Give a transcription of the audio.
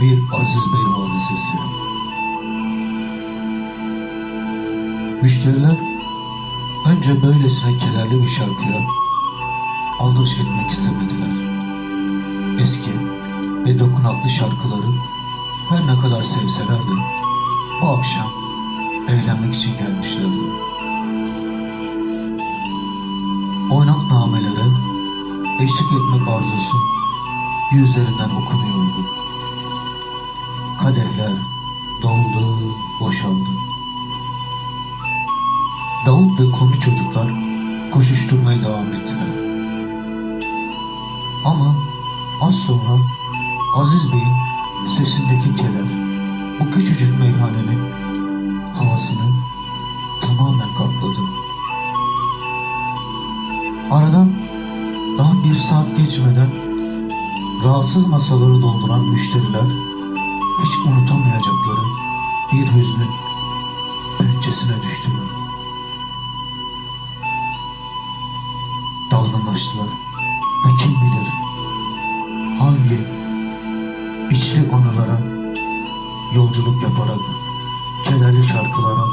Bir Aziz Bey hadisesi. Müşteriler önce böylesine kederli bir şarkıya aldırış etmek istemediler. Eski ve dokunaklı şarkıları her ne kadar sevseler de bu akşam eğlenmek için gelmişlerdi. Oynak namelere eşlik etmek arzusu yüzlerinden okunuyordu. Kadehler doldu, boşaldı. Davut ve konu çocuklar koşuşturmaya devam ettiler. Ama az sonra Aziz Bey'in sesindeki keder bu küçücük meyhanenin havasını tamamen kapladı. Aradan daha bir saat geçmeden rahatsız masaları dolduran müşteriler hiç unutamayacakları bir hüznün pençesine düştüler. Dalgınlaştılar ve kim bilir hangi içli anılara yolculuk yaparak kederli şarkılara